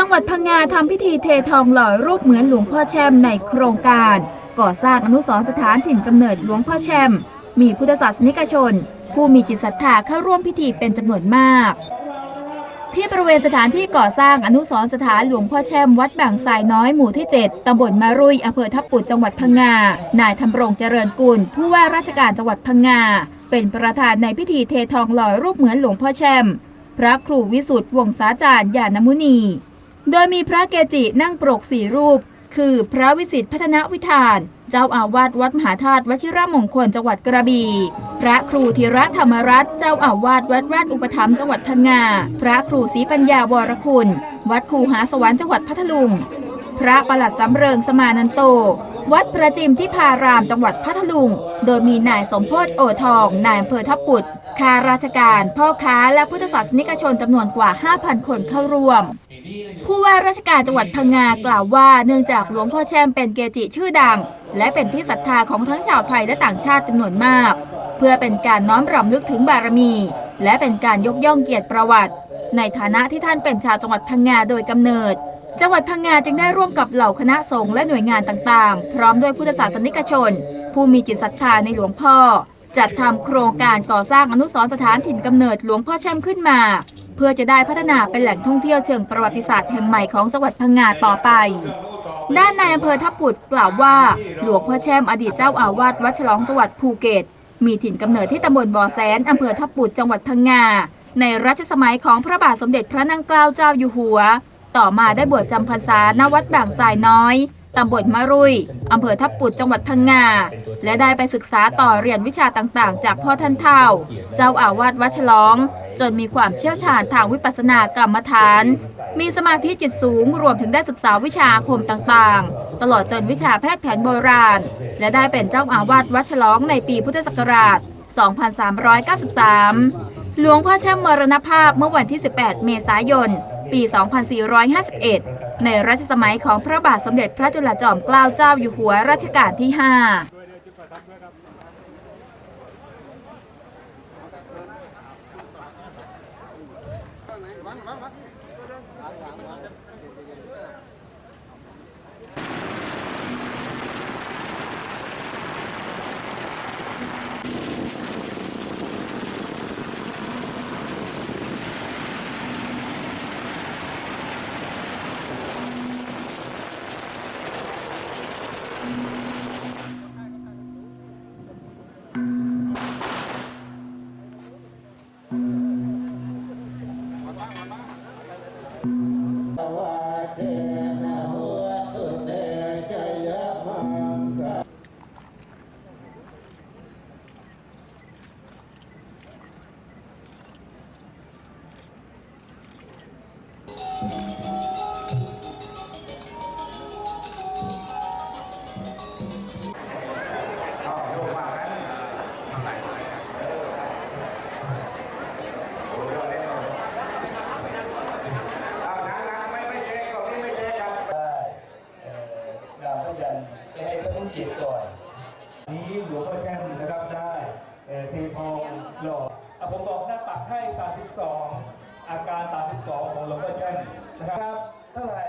จังหวัดพังงาทำพิธีเททองหล่อรูปเหมือนหลวงพ่อแช่มในโครงการ ก่อสร้างอนุสรณ์สถานถิ่นกำเนิดหลวงพ่อแช่ม มีพุทธศาสนิกชน ผู้มีจิตศรัทธาเข้าร่วมพิธีเป็นจำนวนมาก ที่บริเวณสถานที่ก่อสร้างอนุสรณ์สถานหลวงพ่อแช่มวัดบางทรายน้อยหมู่ที่ 7ตำบลมารุยอำเภอทับปุดจังหวัดพังงานายธำรงเจริญกุลผู้ว่าราชการจังหวัดพังงาเป็นประธานในพิธีเททองหล่อรูปเหมือนหลวงพ่อแช่มพระครูวิสุทธ์วงศาจารย์ญาณมุนี โดยมีพระเกจินั่งปรกสี่รูป คือพระวิสิทธิพัฒนวิธาน เจ้าอาวาสวัดมหาธาตุวชิรมงคลจังหวัดกระบี่ พระครูธีระธรรมรัตน์เจ้าอาวาสวัดราชอุปถัมภ์จังหวัดพังงา พระครูศรีปัญญาวรคุณ วัดคูหาสวรรค์จังหวัดพัทลุง พระประหลัดสำเริงสมานันโต วัดประจิมที่พารามจังหวัดพัทลุง โดยมีนายสมโพธโอทอง นายอำเภอทับปุดข้าราชการ พ่อค้า และพุทธศาสนิกชนจำนวนกว่า 5,000 คนเข้าร่วม ผู้ว่าราชการจังหวัดพังงากล่าวว่าเนื่องจากหลวงพ่อแช่มเป็นเกจิชื่อดัง และเป็นที่ศรัทธาของทั้งชาวไทยและต่างชาติจำนวนมาก เพื่อเป็นการน้อมรำลึกถึงบารมี และเป็นการยกย่องเกียรติประวัติ ในฐานะที่ท่านเป็นชาวจังหวัดพังงาโดยกำเนิด จังหวัดพังงาจึงได้ร่วมกับเหล่าคณะสงฆ์และหน่วยงานต่างๆ พร้อมด้วยพุทธศาสนิกชน ผู้มีจิตศรัทธาในหลวงพ่อ จัดทำโครงการก่อสร้างอนุสรณ์สถานถิ่นกำเนิดหลวงพ่อแช่มขึ้นมา เพื่อจะได้พัฒนาเป็นแหล่งท่องเที่ยวเชิงประวัติศาสตร์แห่งใหม่ของจังหวัดพังงาต่อไปด้านนายอำเภอทับปุดกล่าวว่า หลวงพ่อแช่มอดีตเจ้าอาวาสวัดฉลองจังหวัดภูเก็ต มีถิ่นกำเนิดที่ตำบลบ่อแสนอำเภอทับปุดจังหวัดพังงา ในรัชสมัยของพระบาทสมเด็จพระนั่งเกล้าเจ้าอยู่หัว ต่อมาได้บวชจำพรรษาณวัดบางทรายน้อยตำบลมะรุยอำเภอทับปุดจังหวัดพังงา และได้ไปศึกษาต่อเรียนวิชาต่างๆ จากพ่อท่านเฒ่า เจ้าอาวาสวัดฉลอง จนมีความเชี่ยวชาญทางวิปัสสนากรรมฐาน มีสมาธิจิตสูงรวมถึงได้ศึกษาวิชาอาคมต่างๆ ตลอดจนวิชาแพทย์แผนโบราณ และได้เป็นเจ้าอาวาสวัดฉลองในปีพุทธศักราช 2393 หลวงพ่อแช่มมรณภาพเมื่อวันที่ 18 เมษายน ปี 2451 ในรัชสมัยของพระบาทสมเด็จพระจุลจอมเกล้าเจ้าอยู่หัวรัชกาลที่ 5 ไจิตก่อน นี้หลวงพ่อแช่มนะครับได้เททองหล่อกผมบอกหน้าปักให้ 32 อาการ 32 ของหลวงพ่อแช่มนะครับ เท่าไหร่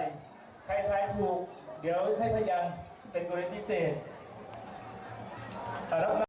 ใครทายถูก เดี๋ยวให้พยันเป็นกรณีพิเศษรับ